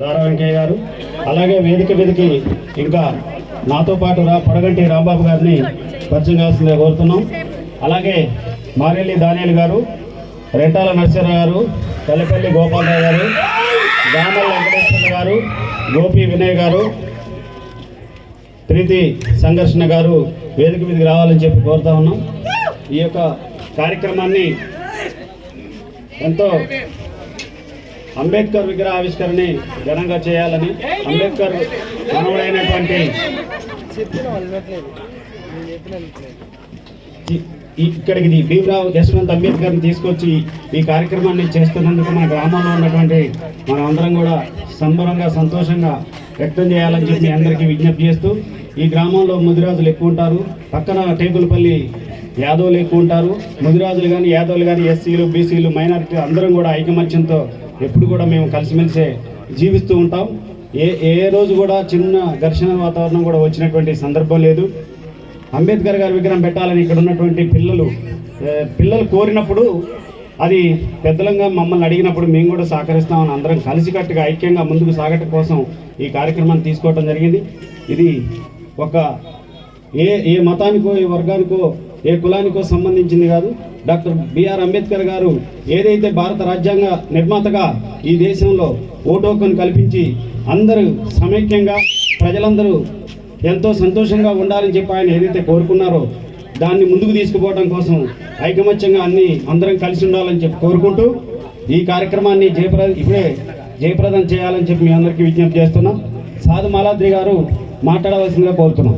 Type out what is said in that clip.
దారా వెంకయ్య గారు. అలాగే వేదిక మీదకి ఇంకా నాతో పాటు రా పొడగంటి రాంబాబు గారిని పరిచయం చేస్తుందిగా కోరుతున్నాం. అలాగే మారెల్లి దానియల్ గారు రెంటాల నరసింహరావు గారు తల్లిపల్లి గోపాలరావు గారు దామల్ వెంకటేశ్వర గారు గోపి వినయ్ గారు ప్రీతి సంఘర్షణ గారు వేదిక మీదకి రావాలని చెప్పి కోరుతా ఉన్నాం. ఈ యొక్క కార్యక్రమాన్ని ఎంతో అంబేద్కర్ విగ్రహ ఆవిష్కరణని ఘనంగా చేయాలని అంబేద్కర్ మనవుడైనటువంటి ఇక్కడికి భీమరావు యశ్వంత్ అంబేద్కర్ని తీసుకొచ్చి ఈ కార్యక్రమాన్ని చేస్తున్నందుకు మన గ్రామంలో ఉన్నటువంటి మన అందరం కూడా సంబరంగా సంతోషంగా వ్యక్తం చేయాలని చెప్పి అందరికీ విజ్ఞప్తి చేస్తూ ఈ గ్రామంలో ముదిరాజులు ఎక్కువ ఉంటారు. పక్కన టేకులపల్లి యాదవులు ఎక్కువ ఉంటారు. ముదిరాజులు కానీ యాదవులు కానీ ఎస్సీలు బీసీలు మైనారిటీ అందరం కూడా ఐకమత్యంతో ఎప్పుడు కూడా మేము కలిసిమెలిసే జీవిస్తూ ఉంటాం. ఏ ఏ రోజు కూడా చిన్న ఘర్షణ వాతావరణం కూడా వచ్చినటువంటి సందర్భం లేదు. అంబేద్కర్ గారి విగ్రహం పెట్టాలని ఇక్కడ ఉన్నటువంటి పిల్లలు పిల్లలు కోరినప్పుడు అది పెద్దలంగా మమ్మల్ని అడిగినప్పుడు మేము కూడా సహకరిస్తామని అందరం కలిసికట్టుగా ఐక్యంగా ముందుకు సాగటం కోసం ఈ కార్యక్రమాన్ని తీసుకోవడం జరిగింది. ఇది ఒక ఏ ఏ మతానికో ఏ వర్గానికో ఏ కులానికో సంబంధించింది కాదు. డాక్టర్ బిఆర్ అంబేద్కర్ గారు ఏదైతే భారత రాజ్యాంగ నిర్మాతగా ఈ దేశంలో ఓటోకను కల్పించి అందరూ సమైక్యంగా ప్రజలందరూ ఎంతో సంతోషంగా ఉండాలని చెప్పి ఆయన ఏదైతే కోరుకున్నారో దాన్ని ముందుకు తీసుకుపోవడం కోసం ఐకమత్యంగా అన్ని అందరం కలిసి ఉండాలని చెప్పి కోరుకుంటూ ఈ కార్యక్రమాన్ని జయప్రద ఇప్పుడే జయప్రదం చేయాలని చెప్పి మీ అందరికీ విజ్ఞప్తి చేస్తున్నాం. సాధు మాలాద్రి గారు మాట్లాడవలసిందిగా కోరుతున్నాం.